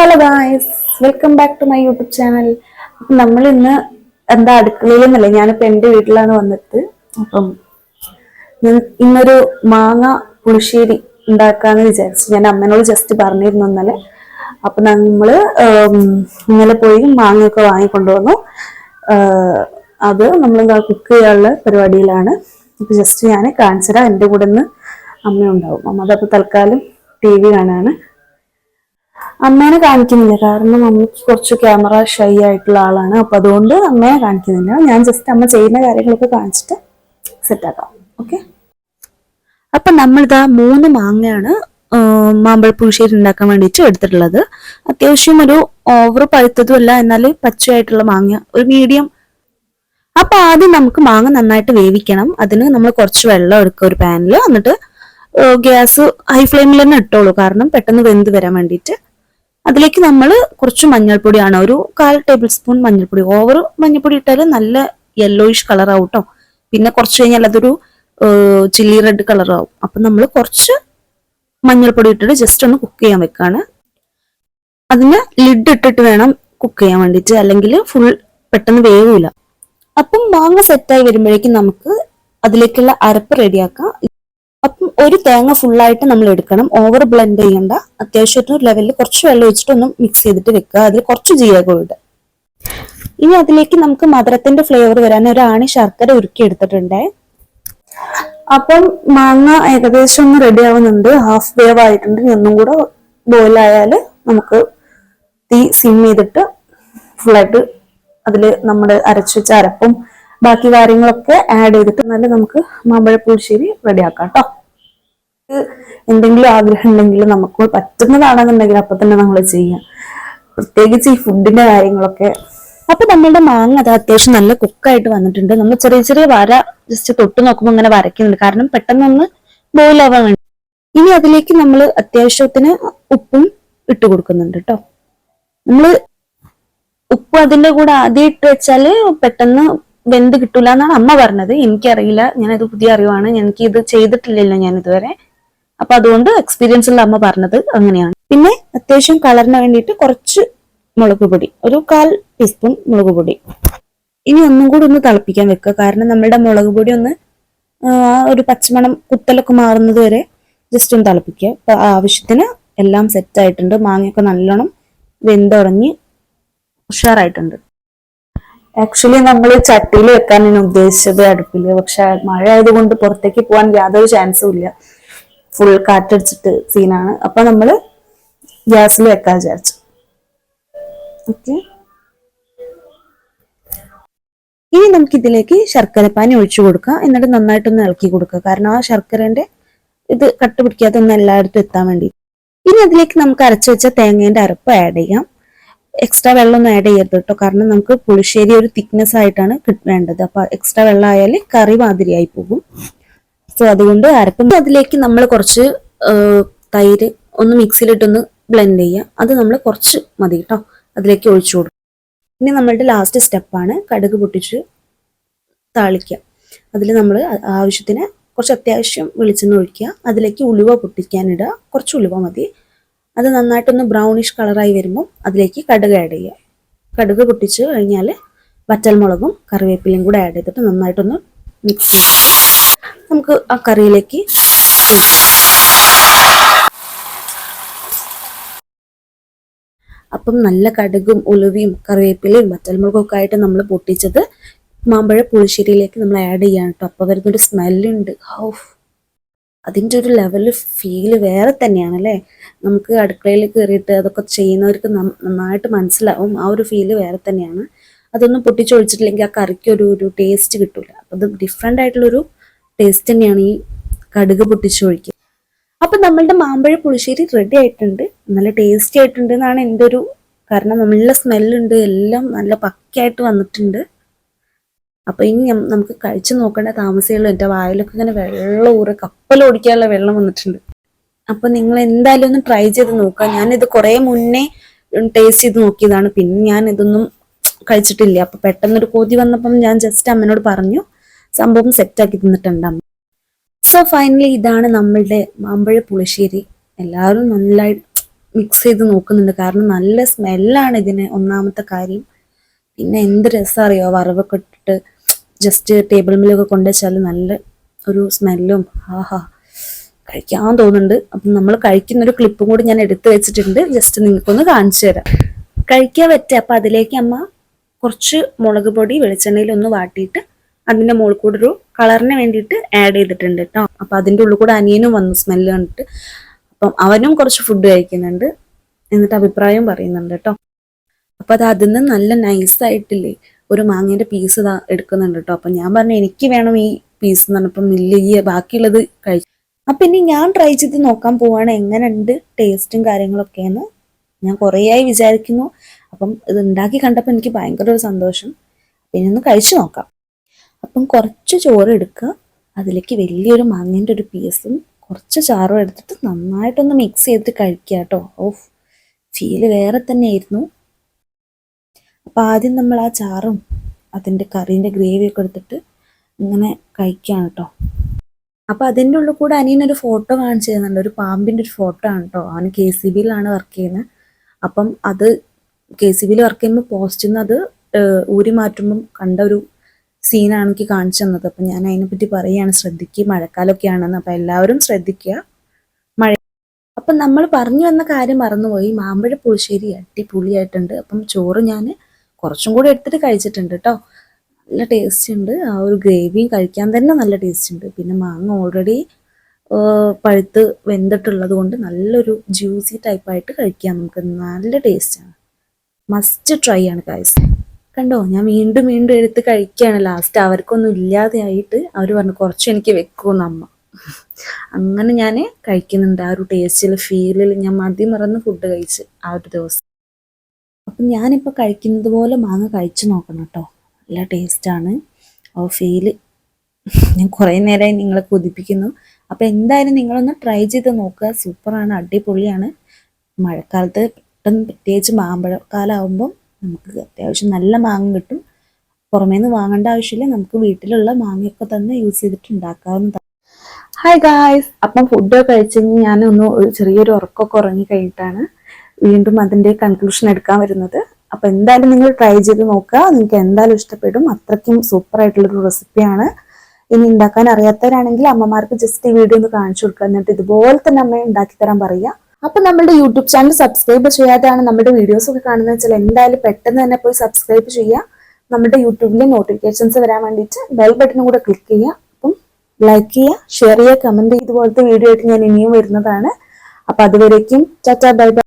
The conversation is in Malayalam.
Hello guys welcome back to my YouTube channel അപ്പം നമ്മൾ ഇന്ന് എന്താ അടുക്കളയിൽ നിന്നല്ലേ ഞാനിപ്പോൾ എന്റെ വീട്ടിലാണ് വന്നിട്ട്. അപ്പം ഇന്നൊരു മാങ്ങ പുളിശ്ശേരി ഉണ്ടാക്കാന്ന് വിചാരിച്ചു ഞാൻ അമ്മേനോട് ജസ്റ്റ് പറഞ്ഞിരുന്നു ഇന്നലെ. അപ്പം നമ്മൾ ഇന്നലെ പോയി മാങ്ങയൊക്കെ വാങ്ങിക്കൊണ്ടുവന്നു. അത് നമ്മൾ കുക്ക് ചെയ്യാനുള്ള പരിപാടിയിലാണ്. ഇപ്പം ജസ്റ്റ് ഞാൻ കാണിച്ചുതരാം. എന്റെ കൂടെ നിന്ന് അമ്മ ഉണ്ടാവും അമ്മ അതപ്പോൾ തൽക്കാലം ടി വി കാണാണ്. അമ്മേനെ കാണിക്കുന്നില്ല. കാരണം അമ്മയ്ക്ക് കുറച്ച് ക്യാമറ ഷൈ ആയിട്ടുള്ള ആളാണ്. അപ്പൊ അതുകൊണ്ട് അമ്മയെ കാണിക്കുന്നില്ല. ഞാൻ ജസ്റ്റ് അമ്മ ചെയ്യുന്ന കാര്യങ്ങളൊക്കെ കാണിച്ചിട്ട് സെറ്റ് ആക്കാം. ഓക്കെ അപ്പൊ നമ്മളിതാ മൂന്ന് മാങ്ങയാണ് മാമ്പഴ പുളിശ്ശേരി ഉണ്ടാക്കാൻ വേണ്ടിയിട്ട് എടുത്തിട്ടുള്ളത്. അത്യാവശ്യം ഒരു ഓവർ പഴുത്തതുമല്ല എന്നാൽ പച്ചയായിട്ടുള്ള മാങ്ങ ഒരു മീഡിയം അപ്പൊ ആദ്യം നമുക്ക് മാങ്ങ നന്നായിട്ട് വേവിക്കണം. അതിന് നമ്മൾ കുറച്ച് വെള്ളം എടുക്കുക ഒരു പാനിൽ എന്നിട്ട് ഗ്യാസ് ഹൈ ഫ്ലെയിമിൽ തന്നെ ഇട്ടോളൂ. കാരണം പെട്ടെന്ന് വെന്ത് വരാൻ വേണ്ടിയിട്ട്. അതിലേക്ക് നമ്മൾ കുറച്ച് മഞ്ഞൾപ്പൊടിയാണ്. ഒരു കാൽ ടേബിൾ സ്പൂൺ മഞ്ഞൾപ്പൊടി. ഓവർ മഞ്ഞൾപ്പൊടി ഇട്ടാൽ നല്ല യെല്ലോയിഷ് കളർ ആവും കേട്ടോ പിന്നെ കുറച്ച് കഴിഞ്ഞാൽ അതൊരു ചില്ലി റെഡ് കളർ ആവും. അപ്പം നമ്മൾ കുറച്ച് മഞ്ഞൾപ്പൊടി ഇട്ടിട്ട് ജസ്റ്റ് ഒന്ന് കുക്ക് ചെയ്യാൻ വെക്കാണ്. അതിന് ലിഡ് ഇട്ടിട്ട് വേണം കുക്ക് ചെയ്യാൻ വേണ്ടിയിട്ട്. അല്ലെങ്കിൽ ഫുൾ പെട്ടെന്ന് വേവില്ല അപ്പം മാങ്ങ സെറ്റായി വരുമ്പോഴേക്കും നമുക്ക് അതിലേക്കുള്ള അരപ്പ് റെഡിയാക്കാം ഒരു തേങ്ങ ഫുള്ളായിട്ട് നമ്മൾ എടുക്കണം. ഓവർ ബ്ലെൻഡ് ചെയ്യണ്ട. അത്യാവശ്യത്തിന് ലെവലിൽ കുറച്ച് വെള്ളം ഒഴിച്ചിട്ട് ഒന്ന് മിക്സ് ചെയ്തിട്ട് വെക്കുക. അതിൽ കുറച്ച് ജീരകം ഇടുക. ഇനി അതിലേക്ക് നമുക്ക് മധുരത്തിന്റെ ഫ്ലേവർ വരാൻ ഒരു ആണി ശർക്കര ഉരുക്കി എടുത്തിട്ടുണ്ടേ. അപ്പം മാങ്ങ ഏകദേശം ഒന്ന് റെഡി ആവുന്നുണ്ട്. ഹാഫ് വേവ് ആയിട്ടുണ്ട്. ഒന്നും കൂടെ ബോയിൽ ആയാൽ നമുക്ക് തീ സിം ചെയ്തിട്ട് ഫുള്ളായിട്ട് അതിൽ നമ്മൾ അരച്ചു വെച്ച അരപ്പും ബാക്കി കാര്യങ്ങളൊക്കെ ആഡ് ചെയ്തിട്ട് നല്ല നമുക്ക് മാമ്പഴ പുളിശ്ശേരി റെഡിയാക്കാം കേട്ടോ എന്തെങ്കിലും ആഗ്രഹം ഉണ്ടെങ്കിൽ നമുക്ക് പറ്റുന്നതാണെന്നുണ്ടെങ്കിൽ അപ്പൊ തന്നെ നമ്മൾ ചെയ്യാം. പ്രത്യേകിച്ച് ഈ ഫുഡിന്റെ കാര്യങ്ങളൊക്കെ. അപ്പൊ നമ്മളുടെ മാങ്ങ അത് അത്യാവശ്യം നല്ല കുക്കായിട്ട് വന്നിട്ടുണ്ട്. നമ്മൾ ചെറിയ ചെറിയ വര ജസ്റ്റ് തൊട്ട് നോക്കുമ്പോൾ ഇങ്ങനെ വരയ്ക്കുന്നുണ്ട്. കാരണം പെട്ടെന്നൊന്ന് ബോയിൽ ആവാൻ വേണ്ടി. ഇനി അതിലേക്ക് നമ്മൾ അത്യാവശ്യത്തിന് ഉപ്പും ഇട്ട് കൊടുക്കുന്നുണ്ട് കേട്ടോ. നമ്മൾ ഉപ്പ് അതിന്റെ കൂടെ ആദ്യം ഇട്ട് വെച്ചാൽ പെട്ടെന്ന് വെന്ത് കിട്ടൂല എന്നാണ് അമ്മ പറഞ്ഞത്. എനിക്കറിയില്ല. ഞാനത് പുതിയ അറിവാണ്. എനിക്ക് ഇത് ചെയ്തിട്ടില്ലല്ലോ ഞാൻ ഇതുവരെ അപ്പൊ അതുകൊണ്ട് എക്സ്പീരിയൻസ് ഉള്ള അമ്മ പറഞ്ഞത് അങ്ങനെയാണ്. പിന്നെ അത്യാവശ്യം കളറിന് വേണ്ടിയിട്ട് കുറച്ച് മുളക് പൊടി ഒരു കാൽ ടീസ്പൂൺ മുളക് പൊടി. ഇനി ഒന്നും കൂടി ഒന്ന് തിളപ്പിക്കാൻ വെക്കുക. കാരണം നമ്മുടെ മുളക് പൊടി ഒന്ന് ഒരു പച്ചമണം കുത്തലൊക്കെ മാറുന്നത് വരെ ജസ്റ്റ് ഒന്ന് തിളപ്പിക്കുക. അപ്പൊ ആവശ്യത്തിന് എല്ലാം സെറ്റ് ആയിട്ടുണ്ട്. മാങ്ങയൊക്കെ നല്ലോണം വെന്തുടങ്ങി ഉഷാറായിട്ടുണ്ട്. ആക്ച്വലി നമ്മൾ ചട്ടിയിൽ വെക്കാൻ ഉദ്ദേശിച്ചത് അടുപ്പിൽ. പക്ഷെ മഴ ആയതുകൊണ്ട് പുറത്തേക്ക് പോകാൻ യാതൊരു ചാൻസും ഇല്ല. ഫുൾ കാറ്റടിച്ചിട്ട് സീനാണ് അപ്പൊ നമ്മൾ ഗ്യാസിൽ വെക്കാൻ വിചാരിച്ചു. ഓക്കെ ഇനി നമുക്ക് ഇതിലേക്ക് ശർക്കരപ്പാനി ഒഴിച്ചു കൊടുക്കുക എന്നിട്ട് നന്നായിട്ടൊന്ന് ഇളക്കി കൊടുക്കുക കാരണം ആ ശർക്കരന്റെ ഇത് കട്ട് പിടിക്കാതെ ഒന്ന് എല്ലായിടത്തും എത്താൻ വേണ്ടി. ഇനി അതിലേക്ക് നമുക്ക് അരച്ചു വെച്ച തേങ്ങേന്റെ അരപ്പ് ആഡ് ചെയ്യാം. എക്സ്ട്രാ വെള്ളം ഒന്നും ആഡ് ചെയ്യരുത് കേട്ടോ. കാരണം നമുക്ക് പുളിശ്ശേരി ഒരു തിക്നെസ് ആയിട്ടാണ് വേണ്ടത്. അപ്പൊ എക്സ്ട്രാ വെള്ളം ആയാൽ കറി മാതിരിയായി പോകും. സോ അതുകൊണ്ട് അരപ്പം അതിലേക്ക് നമ്മൾ കുറച്ച് തൈര് ഒന്ന് മിക്സിയിലിട്ടൊന്ന് ബ്ലെൻഡ് ചെയ്യുക അത് നമ്മൾ കുറച്ച് മതി കേട്ടോ. അതിലേക്ക് ഒഴിച്ചു കൊടുക്കും. ഇനി നമ്മളുടെ ലാസ്റ്റ് സ്റ്റെപ്പാണ് കടുക് പൊട്ടിച്ച് താളിക്കുക അതിൽ നമ്മൾ ആവശ്യത്തിന് കുറച്ച് അത്യാവശ്യം വെളിച്ചെണ്ണ ഒഴിക്കുക. അതിലേക്ക് ഉലുവ പൊട്ടിക്കാനിടുക കുറച്ച് ഉലുവ മതി. അത് നന്നായിട്ടൊന്ന് ബ്രൗണിഷ് കളറായി വരുമ്പോൾ അതിലേക്ക് കടുക് ആഡ് ചെയ്യുക കടുക് പൊട്ടിച്ച് കഴിഞ്ഞാൽ വറ്റൽമുളകും കറിവേപ്പിലയും കൂടെ ആഡ് ചെയ്തിട്ട് നന്നായിട്ടൊന്ന് മിക്സ് ചെയ്യുക നമുക്ക് ആ കറിയിലേക്ക് അപ്പം നല്ല കടുകും ഉലുവയും കറിവേപ്പിലയും വറ്റൽമുളകൊക്കെ ആയിട്ട് നമ്മൾ പൊട്ടിച്ചത് മാമ്പഴ പുളിശ്ശേരിയിലേക്ക് നമ്മൾ ആഡ് ചെയ്യാണ് കേട്ടോ. അപ്പോൾ വരുന്നൊരു സ്മെല്ലുണ്ട്. ഹൗ. അതിന്റെ ഒരു ലെവൽ ഫീൽ വേറെ തന്നെയാണ് അല്ലേ? നമുക്ക് അടുക്കളയിൽ കയറിയിട്ട് അതൊക്കെ ചെയ്യുന്നവർക്ക് നന്നായിട്ട് മനസ്സിലാവും. ആ ഒരു ഫീൽ വേറെ തന്നെയാണ്. അതൊന്നും പൊട്ടിച്ചൊഴിച്ചിട്ടില്ലെങ്കിൽ ആ കറിക്ക് ഒരു ഒരു ടേസ്റ്റ് കിട്ടില്ല അപ്പം അത് ഡിഫറെന്റ് ആയിട്ടുള്ളൊരു ടേസ്റ്റ് തന്നെയാണ് ഈ കടുക് പൊട്ടിച്ചൊഴിക്കുക അപ്പൊ നമ്മളുടെ മാമ്പഴ പുളിശ്ശേരി റെഡി ആയിട്ടുണ്ട്. നല്ല ടേസ്റ്റി ആയിട്ടുണ്ട് എന്നാണ് എന്റെ ഒരു കാരണം. നല്ല സ്മെല്ലുണ്ട് എല്ലാം നല്ല പക്കയായിട്ട് വന്നിട്ടുണ്ട്. അപ്പൊ ഇനി നമുക്ക് കഴിച്ചു നോക്കേണ്ട താമസമുള്ളൂ എന്റെ വായിലൊക്കെ ഇങ്ങനെ വെള്ളം ഊറ കപ്പൽ ഓടിക്കാനുള്ള വെള്ളം വന്നിട്ടുണ്ട്. അപ്പൊ നിങ്ങൾ എന്തായാലും ഒന്ന് ട്രൈ ചെയ്ത് നോക്കുക. ഞാനിത് കുറെ മുന്നേ ടേസ്റ്റ് ചെയ്ത് നോക്കിയതാണ്. പിന്നെ ഞാൻ ഇതൊന്നും കഴിച്ചിട്ടില്ല. അപ്പൊ പെട്ടെന്നൊരു കൊതി വന്നപ്പം ഞാൻ ജസ്റ്റ് അമ്മനോട് പറഞ്ഞു സംഭവം സെറ്റാക്കി തന്നിട്ടുണ്ട് സോ ഫൈനലി ഇതാണ് നമ്മളുടെ മാമ്പഴ പുളിശ്ശേരി. എല്ലാവരും നന്നായി മിക്സ് ചെയ്ത് നോക്കുന്നുണ്ട്. കാരണം നല്ല സ്മെല്ലാണ് ഇതിന് ഒന്നാമത്തെ കാര്യം. പിന്നെ എന്ത് രസം അറിയോ? വറവൊക്കെ ഇട്ടിട്ട് ജസ്റ്റ് ടേബിൾ മില്ലൊക്കെ കൊണ്ടുവച്ചാൽ നല്ല ഒരു സ്മെല്ലും ആഹാ കഴിക്കാൻ തോന്നുന്നുണ്ട്. അപ്പം നമ്മൾ കഴിക്കുന്ന ഒരു ക്ലിപ്പും കൂടി ഞാൻ എടുത്തു വെച്ചിട്ടുണ്ട്. ജസ്റ്റ് നിങ്ങൾക്കൊന്ന് കാണിച്ചു തരാം. കഴിക്കാൻ പറ്റുക. അപ്പം അതിലേക്ക് അമ്മ കുറച്ച് മുളക് പൊടി വെളിച്ചെണ്ണയിൽ ഒന്ന് വാട്ടിയിട്ട് അതിന്റെ മുകളിൽ കൂടെ ഒരു കളറിന് വേണ്ടിയിട്ട് ആഡ് ചെയ്തിട്ടുണ്ട് കേട്ടോ അപ്പം അതിന്റെ ഉള്ളിൽ കൂടെ അനിയനും വന്നു സ്മെല്ല് കണ്ടിട്ട്. അപ്പം അവനും കുറച്ച് ഫുഡ് കഴിക്കുന്നുണ്ട്. എന്നിട്ട് അഭിപ്രായം പറയുന്നുണ്ട് കേട്ടോ അപ്പം അത് അതിൽ നിന്ന് നല്ല നൈസായിട്ടില്ലേ ഒരു മാങ്ങേന്റെ പീസ് എടുക്കുന്നുണ്ട് കേട്ടോ അപ്പം ഞാൻ പറഞ്ഞു എനിക്ക് വേണം ഈ പീസ് എന്ന് പറഞ്ഞപ്പം ഇല്ല ബാക്കിയുള്ളത് കഴിച്ചു അപ്പം ഇനി ഞാൻ ട്രൈ ചെയ്ത് നോക്കാൻ പോവാണ് എങ്ങനെയുണ്ട് ടേസ്റ്റും കാര്യങ്ങളൊക്കെയെന്ന് ഞാൻ കുറേയായി വിചാരിക്കുന്നു. അപ്പം ഇത് ഉണ്ടാക്കി കണ്ടപ്പോൾ എനിക്ക് ഭയങ്കര ഒരു സന്തോഷം. പിന്നെ ഒന്ന് കഴിച്ചു നോക്കാം. അപ്പം കുറച്ച് ചോറ് എടുക്കുക. അതിലേക്ക് വലിയൊരു മാങ്ങേന്റെ ഒരു പീസും കുറച്ച് ചാറും എടുത്തിട്ട് നന്നായിട്ടൊന്ന് മിക്സ് ചെയ്തിട്ട് കഴിക്കുക കേട്ടോ. ഓഫ്. ഫീൽ വേറെ തന്നെയായിരുന്നു. അപ്പം ആദ്യം നമ്മൾ ആ ചാറും അതിന്റെ കറീന്റെ ഗ്രേവിയൊക്കെ എടുത്തിട്ട് ഇങ്ങനെ കഴിക്കുകയാണ് കേട്ടോ. അപ്പം അതിന്റെ ഉള്ളിൽ കൂടെ അനിയനൊരു ഫോട്ടോ കാണിച്ചു തരുന്നുണ്ട് ഒരു പാമ്പിന്റെ ഒരു ഫോട്ടോ ആണ് കേട്ടോ. അവൻ കെ സി ബിയിലാണ് വർക്ക് ചെയ്യുന്നത്. അപ്പം അത് കെ സി ബിയിൽ വർക്ക് ചെയ്യുമ്പോൾ പോസ്റ്റിൽ നിന്ന് അത് ഊരി മാറ്റുമ്പം കണ്ട ഒരു സീനാണ് എനിക്ക് കാണിച്ചു തന്നത്. അപ്പം ഞാൻ അതിനെപ്പറ്റി പറയുകയാണ് ശ്രദ്ധിക്കുക മഴക്കാലമൊക്കെ ആണെന്ന് അപ്പം എല്ലാവരും ശ്രദ്ധിക്കുക. മഴ അപ്പം നമ്മൾ പറഞ്ഞു വന്ന കാര്യം മറന്നുപോയി. മാമ്പഴ പുളിശ്ശേരി അടിപൊളിയായിട്ടുണ്ട്. അപ്പം ചോറ് ഞാൻ കുറച്ചും കൂടി എടുത്തിട്ട് കഴിച്ചിട്ടുണ്ട് കേട്ടോ. നല്ല ടേസ്റ്റ് ഉണ്ട്. ആ ഒരു ഗ്രേവിയും കഴിക്കാൻ തന്നെ നല്ല ടേസ്റ്റ് ഉണ്ട്. പിന്നെ മാങ്ങ ഓൾറെഡി പഴുത്ത് വെന്തിട്ടുള്ളത് കൊണ്ട് നല്ലൊരു ജ്യൂസി ടൈപ്പായിട്ട് കഴിക്കാം നമുക്ക്. നല്ല ടേസ്റ്റാണ് മസ്റ്റ് ട്രൈ ആണ് ഗൈസ് കണ്ടോ ഞാൻ വീണ്ടും വീണ്ടും എടുത്ത് കഴിക്കുകയാണ്. ലാസ്റ്റ് അവർക്കൊന്നും ഇല്ലാതെയായിട്ട് അവർ പറഞ്ഞു കുറച്ച് എനിക്ക് വെക്കുമെന്ന് അമ്മ. അങ്ങനെ ഞാൻ കഴിക്കുന്നുണ്ട്. ആ ഒരു ടേസ്റ്റിൽ ഫീലിൽ ഞാൻ മതി മറന്ന് ഫുഡ് കഴിച്ച് ആ ഒരു ദിവസം. അപ്പം ഞാനിപ്പോൾ കഴിക്കുന്നത് പോലെ മാങ്ങ കഴിച്ചു നോക്കണം കേട്ടോ. നല്ല ടേസ്റ്റാണ് ആ ഫീൽ ഞാൻ കുറേ നേരമായി നിങ്ങളെ കൊതിപ്പിക്കുന്നു. അപ്പം എന്തായാലും നിങ്ങളൊന്ന് ട്രൈ ചെയ്ത് നോക്കുക. സൂപ്പറാണ് അടിപൊളിയാണ്. മഴക്കാലത്ത് പെട്ടെന്ന് പ്രത്യേകിച്ച് മാമ്പഴക്കാലമാകുമ്പം നമുക്ക് അത്യാവശ്യം നല്ല മാങ്ങ കിട്ടും. പുറമേ നിന്ന് വാങ്ങേണ്ട ആവശ്യമില്ല. നമുക്ക് വീട്ടിലുള്ള മാങ്ങയൊക്കെ തന്നെ യൂസ് ചെയ്തിട്ട് ഉണ്ടാക്കാവുന്നതാണ്. ഹായ് ഗായ്സ് അപ്പം ഫുഡ് കഴിച്ച് ഞാൻ ഒന്ന് ഒരു ചെറിയൊരു ഉറക്കമൊക്കെ ഉറങ്ങി കഴിഞ്ഞിട്ടാണ് വീണ്ടും അതിന്റെ കൺക്ലൂഷൻ എടുക്കാൻ വരുന്നത്. അപ്പം എന്തായാലും നിങ്ങൾ ട്രൈ ചെയ്ത് നോക്കുക. നിങ്ങൾക്ക് എന്തായാലും ഇഷ്ടപ്പെടും. അത്രയ്ക്കും സൂപ്പർ ആയിട്ടുള്ളൊരു റെസിപ്പിയാണ് ഇനി ഉണ്ടാക്കാൻ അറിയാത്തവരാണെങ്കിൽ അമ്മമാർക്ക് ജസ്റ്റ് ഈ വീഡിയോ ഒന്ന് കാണിച്ചു കൊടുക്കുക. എന്നിട്ട് ഇതുപോലെ തന്നെ അമ്മയെ ഉണ്ടാക്കി തരാൻ പറയുക. അപ്പൊ നമ്മുടെ യൂട്യൂബ് ചാനൽ സബ്സ്ക്രൈബ് ചെയ്യാതെയാണ് നമ്മുടെ വീഡിയോസ് ഒക്കെ കാണുന്നത് വെച്ചാൽ എന്തായാലും പെട്ടെന്ന് തന്നെ പോയി സബ്സ്ക്രൈബ് ചെയ്യുക. നമ്മുടെ യൂട്യൂബിലെ നോട്ടിഫിക്കേഷൻസ് വരാൻ വേണ്ടിയിട്ട് ബെൽ ബട്ടണും കൂടെ ക്ലിക്ക് ചെയ്യുക. അപ്പം ലൈക്ക് ചെയ്യുക ഷെയർ ചെയ്യുക കമന്റ് ചെയ്യുക. ഇതുപോലത്തെ വീഡിയോ ആയിട്ട് ഞാൻ ഇനിയും വരുന്നതാണ്. അപ്പൊ അതുവരേക്കും ടാറ്റാ ബൈ ബൈ.